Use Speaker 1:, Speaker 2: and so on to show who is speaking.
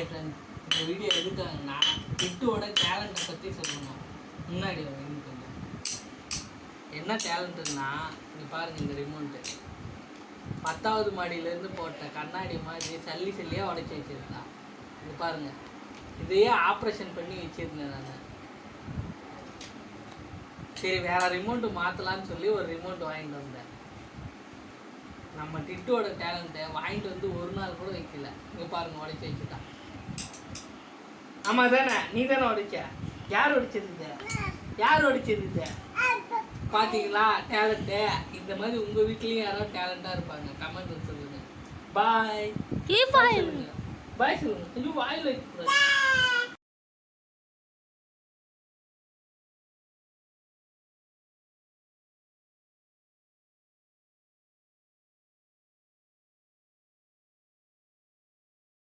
Speaker 1: Hi friend இந்த video எதுக்காங்கன்னா கிட்டோட டேலண்ட்டை பற்றி சொல்லணும். முன்னாடி கொஞ்சம் என்ன டேலண்ட்டுன்னா இங்கே பாருங்க இந்த ரிமோட்டு பத்தாவது மாடியிலேருந்து போட்ட கண்ணாடி மாதிரி சல்லி சல்லியாக உடைச்சி வச்சுருந்தான் இது பாருங்க. இதையே ஆப்ரேஷன் பண்ணி வச்சிருந்தேன் நான். சரி வேற ரிமோட்டு மாற்றலான்னு சொல்லி ஒரு ரிமோட் வாங்கிட்டு வந்தேன். நம்ம டிட்டோட டேலண்ட்டை வாங்கிட்டு வந்து ஒரு நாள் கூட வைக்கல. இங்கே பாருங்க உடைச்சி வச்சுட்டான் ஆமா தானே நீ தானே உடைச்ச யார் உடைச்சது இதை? யார் உடைச்சது இதை? பாத்தீங்களா? டேலண்ட்டு இந்த மாதிரி உங்க வீட்லயும் யாராவது டேலண்டா இருப்பாங்க. கமெண்ட் சொல்லுங்க. பாய் பாய் சொல்லுங்க. பாய் சொல்லுங்க. ஐயோ வாயில் வைக்கக்கூடாது.